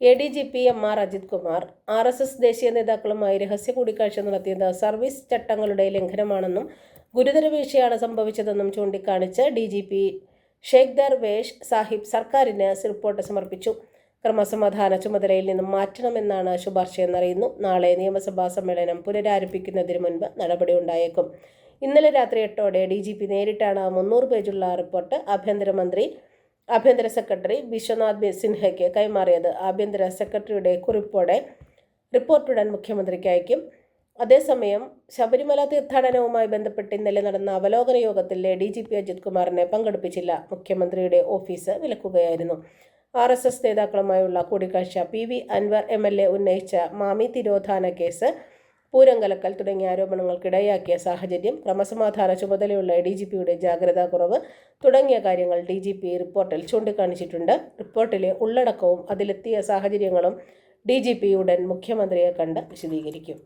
A D G P M R Ajith Kumar R S S ദേശീയ നേതാക്കളുമായി രഹസ്യ കൂടിക്കാഴ്ച നടത്തിയത് സർവീസ് ചട്ടങ്ങളുടെ ലംഘനമാണെന്നും ഗുരുതര വീഴ്ചയാണ് സംഭവിച്ചതെന്നും ചൂണ്ടിക്കാണിച്ച് D G P Shaikh Darvesh Sahib സർക്കാരിന് റിപ്പോർട്ട് സമർപ്പിച്ചു. ക്രമസമാധാന ചുമതലയിൽ നിന്നും മാറ്റണമെന്നാണ് ശുപാർശയെന്നറിയുന്നു. നാളെ നിയമസഭാ സമ്മേളനം പുനരാരംഭിക്കുന്നതിന് മുൻപ് നടപടി ഉണ്ടായേക്കും. ഇന്നലെ രാത്രി എട്ടോടെ ഡി ജി പി നേരിട്ടാണ് മുന്നൂറ് പേജുള്ള റിപ്പോർട്ട്. ആഭ്യന്തരമന്ത്രി ആഭ്യന്തര സെക്രട്ടറി വിശ്വനാഥ് സിൻഹയ്ക്ക് കൈമാറിയത്. ആഭ്യന്തര സെക്രട്ടറിയുടെ കുറിപ്പോടെ റിപ്പോർട്ടുടൻ മുഖ്യമന്ത്രിക്ക് അയക്കും അതേസമയം ശബരിമല തീർത്ഥാടനവുമായി ബന്ധപ്പെട്ട് ഇന്നലെ നടന്ന അവലോകന യോഗത്തിൽ ഡി ജി പി അജിത് കുമാറിനെ പങ്കെടുപ്പിച്ചില്ല. മുഖ്യമന്ത്രിയുടെ ഓഫീസ് വിലക്കുകയായിരുന്നു. ആർ എസ് എസ് നേതാക്കളുമായുള്ള കൂടിക്കാഴ്ച P V Anvar M L A ഉന്നയിച്ച മാമി തിരോധാന കേസ് പൂരങ്കലക്കൽ തുടങ്ങിയ ആരോപണങ്ങൾക്കിടയാക്കിയ സാഹചര്യം ക്രമസമാധാന ചുമതലയുള്ള ഡി ജി പിയുടെ ജാഗ്രതാ കുറവ് തുടങ്ങിയ കാര്യങ്ങൾ ഡി ജി പി റിപ്പോർട്ടിൽ ചൂണ്ടിക്കാണിച്ചിട്ടുണ്ട്. റിപ്പോർട്ടിലെ ഉള്ളടക്കവും അതിലെത്തിയ സാഹചര്യങ്ങളും ഡി ജി പി ഉടൻ മുഖ്യമന്ത്രിയെ കണ്ട് വിശദീകരിക്കും.